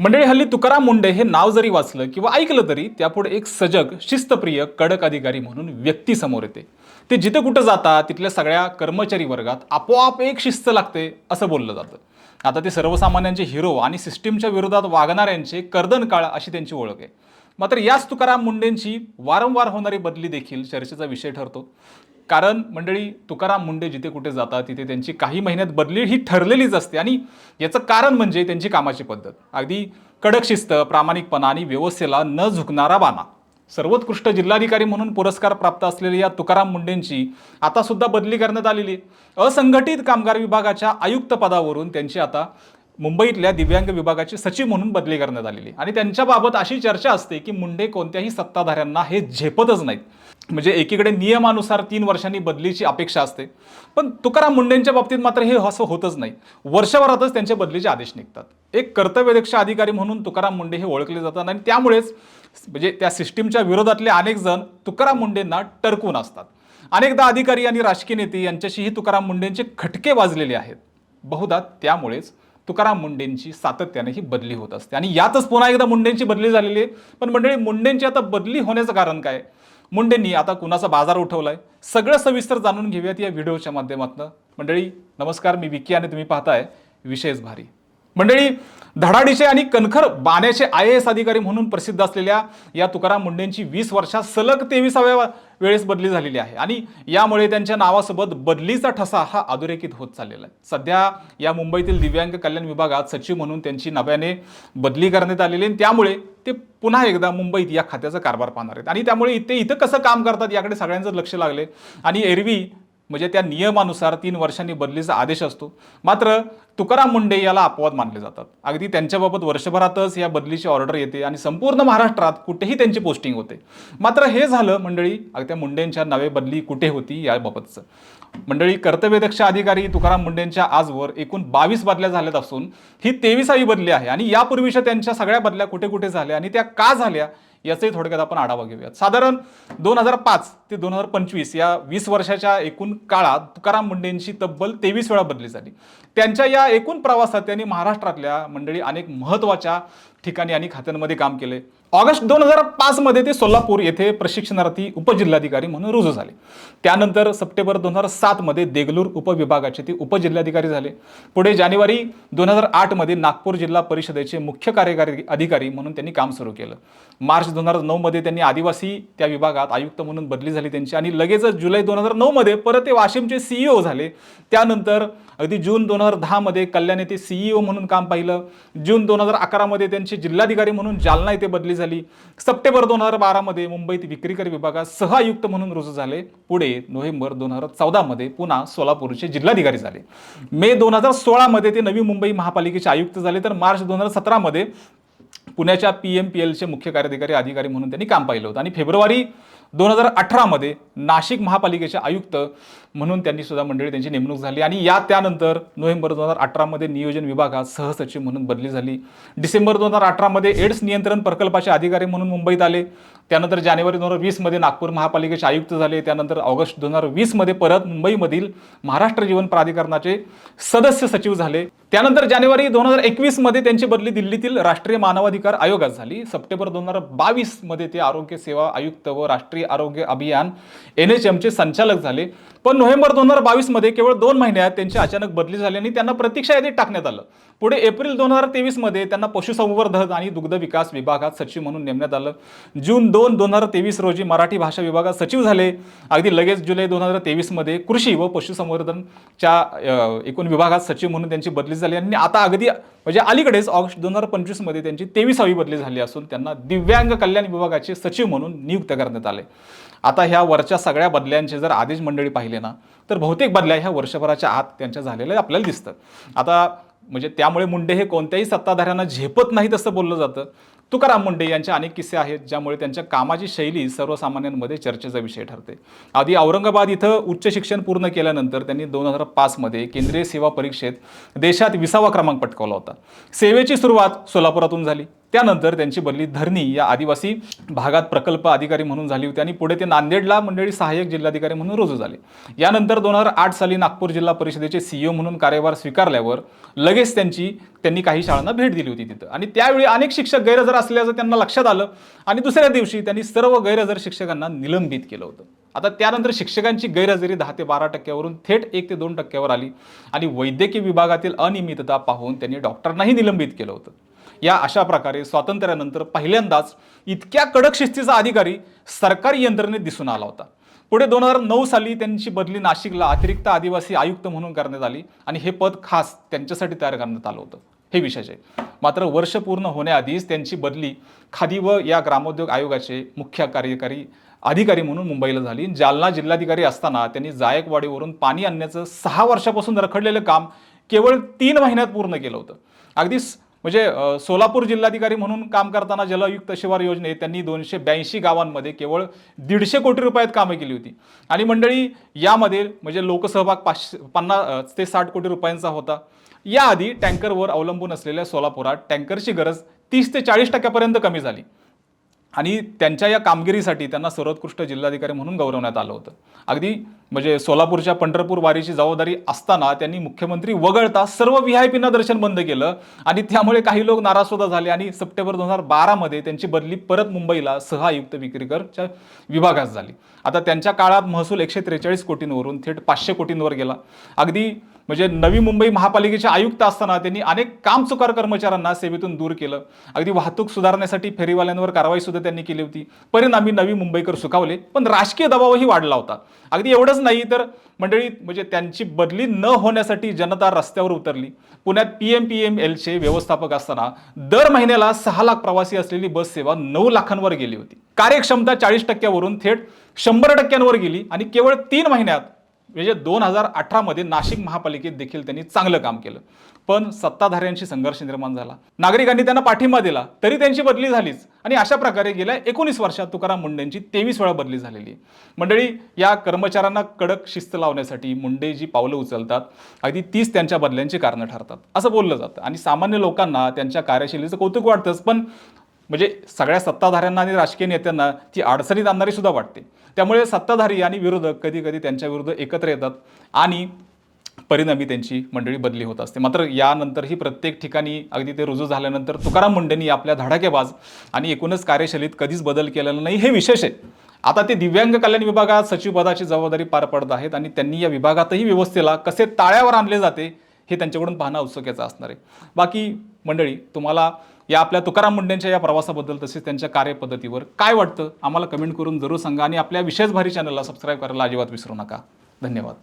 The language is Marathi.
मंडळी हल्ली तुकाराम मुंडे हे नाव जरी वाचलं किंवा ऐकलं तरी त्यापुढे एक सजग शिस्तप्रिय कडक अधिकारी म्हणून व्यक्ती समोर येते. ते जिथे कुठं जातात तिथल्या सगळ्या कर्मचारी वर्गात आपोआप एक शिस्त लागते असं बोललं जातं. आता ते सर्वसामान्यांचे हिरो आणि सिस्टीमच्या विरोधात वागणाऱ्यांचे कर्दन काळ अशी त्यांची ओळख आहे. मात्र याच तुकाराम मुंडेंची वारंवार होणारी बदली देखील चर्चेचा विषय ठरतो. कारण मंडळी तुकाराम मुंडे जिथे कुठे जातात तिथे त्यांची काही महिन्यात बदली ही ठरलेलीच असते. आणि याचं कारण म्हणजे त्यांची कामाची पद्धत. अगदी कडक शिस्त प्रामाणिकपणा आणि व्यवस्थेला न झुकणारा बाणा. सर्वोत्कृष्ट जिल्हाधिकारी म्हणून पुरस्कार प्राप्त असलेल्या या तुकाराम मुंडेंची आता सुद्धा बदली करण्यात आलेली आहे. असंघटित कामगार विभागाच्या आयुक्त पदावरून त्यांची आता मुंबईतल्या दिव्यांग विभागाचे सचिव म्हणून बदली करण्यात आलेली. आणि त्यांच्याबाबत अशी चर्चा असते की मुंडे कोणत्याही सत्ताधाऱ्यांना हे झेपतच नाहीत. म्हणजे एकीकडे नियमानुसार तीन वर्षांनी बदलीची अपेक्षा असते. पण तुकाराम मुंडेंच्या बाबतीत मात्र हे असं होतच नाही. वर्षभरातच त्यांचे बदलीचे आदेश निघतात. एक कर्तव्यदक्ष अधिकारी म्हणून तुकाराम मुंडे हे ओळखले जातात आणि त्यामुळेच म्हणजे त्या सिस्टीमच्या विरोधातले अनेक जण तुकाराम मुंडेंना टरकून असतात. अनेकदा अधिकारी आणि राजकीय नेते यांच्याशीही तुकाराम मुंडेंचे खटके वाजलेले आहेत. बहुधा त्यामुळेच तुकाराम मुंडेंची सातत्याने ही बदली होत असते. आणि यातच पुन्हा एकदा मुंडेंची बदली झालेली आहे. पण मंडळी मुंडेंची आता बदली होण्याचं कारण काय? मुंडेंनी आता कुणाचा बाजार उठवलाय? सगळं सविस्तर जाणून घेऊयात या व्हिडिओच्या माध्यमातून. मंडळी नमस्कार मी विकी आणि तुम्ही पाहताय विशेष भारी. मंडळी धडाडीचे आणि कणखर बाण्याचे आय ए एस अधिकारी म्हणून प्रसिद्ध असलेल्या या तुकाराम मुंडेंची वीस वर्षात सलग तेविसाव्या वेळेस बदली झालेली आहे. आणि यामुळे त्यांच्या नावासोबत बदलीचा ठसा हा अधोरेखित होत चाललेला आहे. सध्या या मुंबईतील दिव्यांग कल्याण विभागात सचिव म्हणून त्यांची नव्याने बदली करण्यात आलेली आहे. आणि त्यामुळे ते पुन्हा एकदा मुंबईत या खात्याचा कारभार पाहणार आहेत. आणि त्यामुळे ते इथं कसं काम करतात याकडे सगळ्यांचं लक्ष लागले आणि एरवी म्हणजे त्या नियमानुसार तीन वर्षांनी बदलीचा आदेश असतो. मात्र तुकाराम मुंडे याला अपवाद मानले जातात. अगदी त्यांच्याबाबत वर्षभरातच या बदलीची ऑर्डर येते आणि संपूर्ण महाराष्ट्रात कुठेही त्यांची पोस्टिंग होते. मात्र हे झालं मंडळी अगदी त्या मुंडेंच्या नवे बदली कुठे होती याबाबतचं. मंडळी कर्तव्यदक्ष अधिकारी तुकाराम मुंडेंच्या आजवर एकूण बावीस बदल्या झाल्यात असून ही तेविसावी बदली आहे आणि यापूर्वीच्या त्यांच्या सगळ्या बदल्या कुठे कुठे झाल्या आणि त्या का झाल्या याचाही थोडक्यात आपण आढावा घेऊयात. साधारण दोन हजार पाच ते दोन हजार पंचवीस या वीस वर्षाच्या एकूण काळात तुकाराम मुंडेंची तब्बल तेवीस वेळा बदली झाली. त्यांच्या या एकूण प्रवासात त्यांनी महाराष्ट्रातल्या मंडळी अनेक महत्त्वाच्या ठिकाणी आणि खात्यांमध्ये काम केले. ऑगस्ट दोन हजार पाचमध्ये ते सोलापूर येथे प्रशिक्षणार्थी उपजिल्हाधिकारी म्हणून रुजू झाले. त्यानंतर सप्टेंबर दोन हजार सातमध्ये देगलूर उपविभागाचे ते उपजिल्हाधिकारी झाले. पुढे जानेवारी दोन हजार आठमध्ये नागपूर जिल्हा परिषदेचे मुख्य कार्यकारी अधिकारी म्हणून त्यांनी काम सुरू केलं. मार्च दोन हजार नऊमध्ये त्यांनी आदिवासी त्या विभागात आयुक्त म्हणून बदली झाली त्यांची. आणि लगेचच जुलै दोन हजार नऊमध्ये परत ते वाशिमचे सीईओ झाले. त्यानंतर अगदी जून दोन हजार दहामध्ये कल्याण येथे सीईओ म्हणून काम पाहिलं. जून दोन हजार अकरामध्ये त्यांचे जिल्हाधिकारी म्हणून जालना येथे बदली झाली. सप्टेंबर दोन हजार बारामध्ये मुंबईत विक्रीकर विभागात सहआयुक्त म्हणून रुजू झाले. पुढे नोव्हेंबर दोन हजार चौदामध्ये पुन्हा सोलापूरचे जिल्हाधिकारी झाले. मे दोन हजार सोळामध्ये ते नवी मुंबई महापालिकेचे आयुक्त झाले. तर मार्च दोन हजार सतरामध्ये पुण्याच्या पी एम पी एलचे मुख्य कार्यधिकारी अधिकारी म्हणून त्यांनी काम पाहिलं होतं. आणि फेब्रुवारी दोन हजार अठरामध्ये नाशिक महापालिकेचे आयुक्त म्हणून त्यांनी सुद्धा मंडळी त्यांची नेमणूक झाली. आणि या त्यानंतर नोव्हेंबर दोन हजार अठरामध्ये नियोजन विभागात सहसचिव म्हणून बदली झाली. डिसेंबर दोन हजार अठरामध्ये एड्स नियंत्रण प्रकल्पाचे अधिकारी म्हणून मुंबईत आले. त्यानंतर जानेवारी दोन हजार वीसमध्ये नागपूर महापालिकेचे आयुक्त झाले. त्यानंतर ऑगस्ट दोन हजार वीसमध्ये परत मुंबईमधील महाराष्ट्र जीवन प्राधिकरणाचे सदस्य सचिव झाले. त्यानंतर जानेवारी दोन हजार एकवीसमध्ये त्यांची बदली दिल्लीतील राष्ट्रीय मानवाधिकार आयोगात झाली. सप्टेंबर दोन हजार बावीसमध्ये ते आरोग्य सेवा आयुक्त व राष्ट्रीय आरोग्य अभियान एन एच एमचे संचालक झाले. पण नोव्हेंबर दोन हजार बावीसमध्ये केवळ दोन महिन्यात त्यांची अचानक बदली झाली आणि त्यांना प्रतीक्षा यादीत टाकण्यात आलं. पुढे एप्रिल दोन हजार तेवीसमध्ये त्यांना पशुसंवर्धन आणि दुग्ध विकास विभागात सचिव म्हणून नेमण्यात आलं. जून दोन दोन हजार तेवीस रोजी मराठी भाषा विभागात सचिव झाले. अगदी लगेच जुलै दोन हजार तेवीसमध्ये कृषी व पशुसंवर्धनच्या एकूण विभागात सचिव म्हणून त्यांची बदली झाली. आणि आता अगदी म्हणजे अलीकडेच ऑगस्ट दोन हजार पंचवीसमध्ये त्यांची तेविसावी बदली झाली असून त्यांना दिव्यांग कल्याण विभागाचे सचिव म्हणून नियुक्त करण्यात आले. आता ह्या वरच्या सगळ्या बदल्यांचे जर आदेश मंडळी पाहिले ना तर बहुतेक बदल्या ह्या वर्षभराच्या आत त्यांच्या झालेल्या आपल्याला दिसतं आता म्हणजे त्यामुळे मुंडे हे कोणत्याही सत्ताधाऱ्यांना झेपत नाहीत असं बोललं जातं. तुकाराम मुंडे यांचे अनेक किस्से आहेत ज्यामुळे त्यांच्या कामाची शैली सर्वसामान्यांमध्ये चर्चेचा विषय ठरते. आधी औरंगाबाद इथं उच्च शिक्षण पूर्ण केल्यानंतर त्यांनी दोन हजार पाचमध्ये केंद्रीय सेवा परीक्षेत देशात विसावा क्रमांक पटकावला होता. सेवेची सुरुवात सोलापुरातून झाली. त्यानंतर त्यांची बदली धरणी या आदिवासी भागात प्रकल्प अधिकारी म्हणून झाली होती आणि पुढे ते नांदेडला मंडळी सहाय्यक जिल्हाधिकारी म्हणून रुजू झाले. यानंतर दोन हजार आठ साली नागपूर जिल्हा परिषदेचे सीईओ म्हणून कार्यभार स्वीकारल्यावर लगेच त्यांची त्यांनी काही शाळांना भेट दिली होती तिथं. आणि त्यावेळी अनेक शिक्षक गैरहजर असल्याचं त्यांना लक्षात आलं आणि दुसऱ्या दिवशी त्यांनी सर्व गैरहजर शिक्षकांना निलंबित केलं होतं. आता त्यानंतर शिक्षकांची गैरहजेरी दहा ते बारा टक्क्यावरून थेट एक ते दोन टक्क्यावर आली आणि वैद्यकीय विभागातील अनियमितता पाहून त्यांनी डॉक्टरांनाही निलंबित केलं होतं. या अशा प्रकारे स्वातंत्र्यानंतर पहिल्यांदाच इतक्या कडक शिस्तीचा अधिकारी सरकारी यंत्रणेत दिसून आला होता. पुढे दोन हजार नऊ साली त्यांची बदली नाशिकला अतिरिक्त आदिवासी आयुक्त म्हणून करण्यात आली आणि हे पद खास त्यांच्यासाठी तयार करण्यात आलं होतं. हे विशेष आहे. मात्र वर्ष पूर्ण होण्याआधीच त्यांची बदली खादी व या ग्रामोद्योग आयोगाचे मुख्य कार्यकारी अधिकारी म्हणून मुंबईला झाली. जालना जिल्हाधिकारी असताना त्यांनी जायकवाडीवरून पाणी आणण्याचं सहा वर्षापासून रखडलेलं काम केवळ तीन महिन्यात पूर्ण केलं होतं. अगदी म्हणजे सोलापूर जिल्हाधिकारी म्हणून काम करताना जलयुक्त शिवार योजनेत त्यांनी दोनशे ब्याऐंशी गावांमध्ये केवळ दीडशे कोटी रुपयात कामं केली होती. आणि मंडळी यामध्ये म्हणजे लोकसहभाग पाचशे पन्नास ते साठ कोटी रुपयांचा होता. याआधी टँकरवर अवलंबून असलेल्या सोलापुरात टँकरची गरज तीस ते चाळीस टक्क्यापर्यंत कमी झाली. आणि त्यांच्या या कामगिरीसाठी त्यांना सर्वोत्कृष्ट जिल्हाधिकारी म्हणून गौरवण्यात आलं होतं. अगदी म्हणजे सोलापूरच्या पंढरपूर वारीची जबाबदारी असताना त्यांनी मुख्यमंत्री वगळता सर्व व्ही आय पीना दर्शन बंद केलं आणि त्यामुळे काही लोक नाराज सुद्धा झाले आणि सप्टेंबर दोन हजार बारामध्ये त्यांची बदली परत मुंबईला सह आयुक्त विक्रीकरच्या विभागात झाली. आता त्यांच्या काळात महसूल एकशे त्रेचाळीस कोटींवरून थेट पाचशे कोटींवर गेला. अगदी म्हणजे नवी मुंबई महापालिकेचे आयुक्त असताना त्यांनी अनेक कामचुकार कर्मचाऱ्यांना सेवेतून दूर केलं. अगदी वाहतूक सुधारण्यासाठी फेरीवाल्यांवर कारवाई सुद्धा त्यांनी केली होती. परिणामी नवी मुंबईकर सुखावले पण राजकीय दबावही वाढला होता. अगदी एवढंच नाही तर मंडळी म्हणजे त्यांची बदली न होण्यासाठी जनता रस्त्यावर उतरली. पुण्यात पी एम पी एम एलचे व्यवस्थापक असताना दर महिन्याला सहा लाख प्रवासी असलेली बस सेवा नऊ लाखांवर गेली होती. कार्यक्षमता चाळीस टक्क्यावरून थेट शंभर टक्क्यांवर गेली आणि केवळ तीन महिन्यात म्हणजे दोन हजार अठरामध्ये नाशिक महापालिकेत देखील त्यांनी चांगलं काम केलं. पण सत्ताधाऱ्यांशी संघर्ष निर्माण झाला. नागरिकांनी त्यांना पाठिंबा दिला तरी त्यांची बदली झालीच. आणि अशा प्रकारे गेल्या एकोणीस वर्षात तुकाराम मुंडेंची तेवीस वेळा बदली झालेली मंडळी या कर्मचाऱ्यांना कडक शिस्त लावण्यासाठी मुंडे जी पावलं उचलतात अगदी तीच त्यांच्या बदल्यांची कारणं ठरतात. असं बोललं जातं. आणि सामान्य लोकांना त्यांच्या कार्यशैलीचं कौतुक वाटतंच पण म्हणजे सगळ्या सत्ताधाऱ्यांना आणि राजकीय नेत्यांना ती अडचणीत आणणारी सुद्धा वाटते. त्यामुळे सत्ताधारी आणि विरोधक कधी कधी त्यांच्या विरुद्ध एकत्र येतात आणि परिणामी त्यांची मंडळी बदली होत असते. मात्र यानंतरही प्रत्येक ठिकाणी अगदी ते रुजू झाल्यानंतर तुकाराम मुंडेंनी आपल्या धडाकेबाज आणि एकूणच कार्यशैलीत कधीच बदल केलेला नाही. हे विशेष आहे. आता ते दिव्यांग कल्याण विभागात सचिवपदाची जबाबदारी पार पडत आहेत आणि त्यांनी या विभागातही व्यवस्थेला कसे ताळ्यावर आणले जाते हे त्यांच्याकडून पाहणं औत्सुक्याचं असणार आहे. बाकी मंडळी तुम्हाला या आपल्या तुकाराम मुंडेंच्या या प्रवासाबद्दल तसेच त्यांच्या कार्यपद्धतीवर काय वाटतं? आम्हाला कमेंट करून जरूर सांगा आणि आपल्या विशेष भारी चॅनलला सबस्क्राईब करायला अजिबात विसरू नका. धन्यवाद.